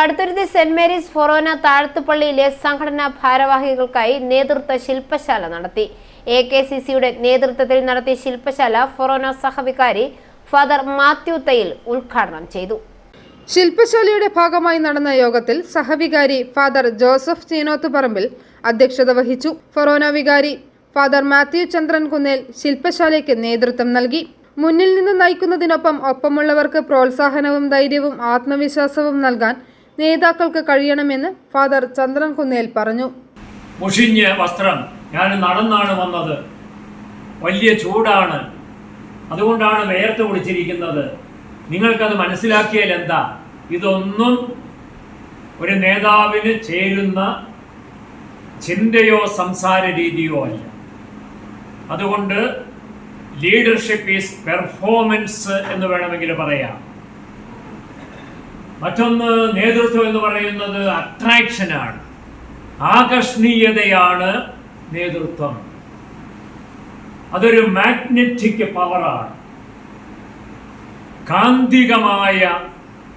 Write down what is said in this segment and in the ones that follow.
Kaduthuruthy saint Mary's ഫൊറോന താഴത്തുപള്ളിയിലെ സംഘടനാ ഭാരവാഹികൾക്കായി നേതൃത്വ ശില്പശാല നടത്തി. എ കെ സി സിയുടെ നേതൃത്വത്തിൽ നടത്തിയ ശില്പശാല ഫൊറോന സഹവികാരി ഫാദർ മാത്യു തയ്യിൽ ഉദ്ഘാടനം ചെയ്തു. ശില്പശാലയുടെ ഭാഗമായി നടന്ന യോഗത്തിൽ സഹവികാരി ഫാദർ ജോസഫ് ചീനോത്ത് പറമ്പിൽ അധ്യക്ഷത വഹിച്ചു. ഫൊറോന വികാരി ഫാദർ മാത്യു ചന്ദ്രൻ കുന്നേൽ ശില്പശാലയ്ക്ക് നേതൃത്വം നൽകി. മുന്നിൽ നിന്ന് നയിക്കുന്നതിനൊപ്പം ഒപ്പമുള്ളവർക്ക് പ്രോത്സാഹനവും ധൈര്യവും ആത്മവിശ്വാസവും നൽകാൻ നേതാക്കൾക്ക് കഴിയണമെന്ന് ഫാദർ ചന്ദ്രൻ കുന്നേൽ പറഞ്ഞു. മുഷിഞ്ഞ വസ്ത്രം. ഞാൻ നടന്നാണ് വന്നത്. വലിയ ചൂടാണ്. അതുകൊണ്ടാണ് വേർത്ത് കുടിച്ചിരിക്കുന്നത് നിങ്ങൾക്കത് മനസ്സിലാക്കിയാൽ എന്താ? ഇതൊന്നും ഒരു നേതാവിന് ചേരുന്ന ചിന്തയോ സംസാര രീതിയോ അല്ല. അതുകൊണ്ട് ലീഡർഷിപ്പ് ഈസ് പെർഫോമൻസ് എന്ന് വേണമെങ്കിൽ പറയാം. മറ്റൊന്ന് നേതൃത്വം എന്ന് പറയുന്നത് അട്രാക്ഷനാണ് ആകർഷണീയതയാണ് നേതൃത്വം. അതൊരു മാഗ്നറ്റിക് പവറാണ് കാന്തികമായ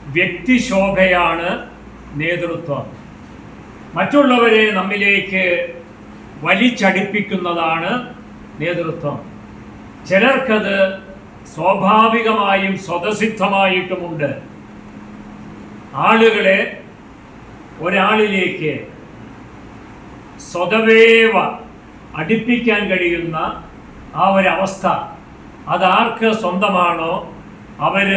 വ്യക്തിശോഭയാണ് നേതൃത്വം. മറ്റുള്ളവരെ നമ്മിലേക്ക് വലിച്ചടിപ്പിക്കുന്നതാണ് നേതൃത്വം. ചിലർക്കത് സ്വാഭാവികമായും സ്വതസിദ്ധമായിട്ടുമുണ്ട്. ആളുകളെ ഒരാളിലേക്ക് സ്വതവേവ അടുപ്പിക്കാൻ കഴിയുന്ന ആ ഒരവസ്ഥ. അതാർക്ക് സ്വന്തമാണോ? അവർ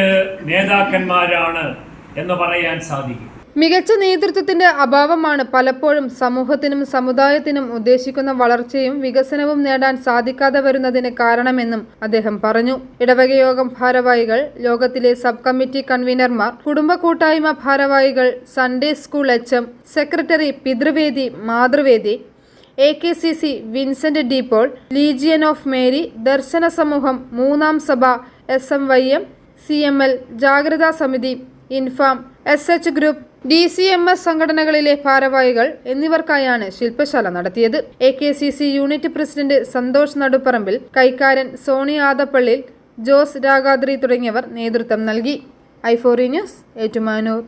നേതാക്കന്മാരാണ് എന്ന് പറയാൻ സാധിക്കും. മികച്ച നേതൃത്വത്തിന്റെ അഭാവമാണ് പലപ്പോഴും സമൂഹത്തിനും സമുദായത്തിനും ഉദ്ദേശിക്കുന്ന വളർച്ചയും വികസനവും നേടാൻ സാധിക്കാതെ വരുന്നതിന് കാരണമെന്നും അദ്ദേഹം പറഞ്ഞു. ഇടവകയോഗം ഭാരവാഹികൾ ലോകത്തിലെ സബ് കമ്മിറ്റി കൺവീനർമാർ കുടുംബ കൂട്ടായ്മ ഭാരവാഹികൾ Sunday school H M secretary പിതൃവേദി Mathruvedi A K C C Vincent de Paul legion of Mary Darshana സമൂഹം മൂന്നാം സഭ S M Y M C M L ജാഗ്രതാ സമിതി Infam S H group D C M S സംഘടനകളിലെ ഭാരവാഹികൾ എന്നിവർക്കായാണ് ശില്പശാല നടത്തിയത്. A K C C unit president Santhosh Naduparambil കൈക്കാരൻ Sony Adappallil Jose Ragadri തുടങ്ങിയവർ നേതൃത്വം നൽകി. ഐഫോറി ന്യൂസ് ഏറ്റുമാനൂർ.